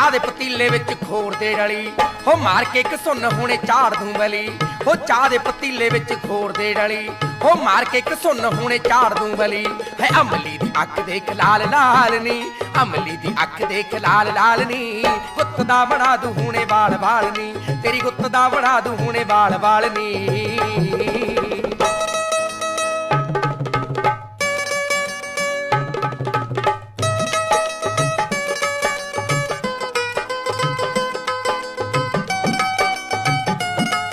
ਚਾਹ ਦੇ ਪਤੀਲੇ ਵਿੱਚ ਖੋਰ ਦੇ ਡਲੀ ਹੋ ਮਾਰ ਕੇ ਇੱਕ ਸੁੰਨ ਹੁਣੇ ਝਾੜ ਦੂੰ ਬਲੀ। ਹੋ ਚਾਹ ਦੇ ਪਤੀਲੇ ਵਿੱਚ ਖੋਰ ਦੇ ਡਲੀ ਹੋ ਮਾਰ ਕੇ ਇੱਕ ਸੁੰਨ ਹੁਣੇ ਝਾੜ ਦੂੰ ਬਲੀ। ਹੈ ਅਮਲੀ ਦੀ ਅੱਖ ਦੇਖ ਲਾਲ ਲਾਲ ਨੀ। ਅਮਲੀ ਦੀ ਅੱਖ ਦੇਖ ਲਾਲ ਲਾਲ ਨੀ। ਗੁੱਤ ਦਾ ਬਣਾ ਦੂੰ ਹੁਣੇ ਵਾਲ ਵਾਲ ਨੀ। ਤੇਰੀ ਗੁੱਤ ਦਾ ਬਣਾ ਦੂੰ ਹੁਣੇ ਵਾਲ ਵਾਲ ਨੀ।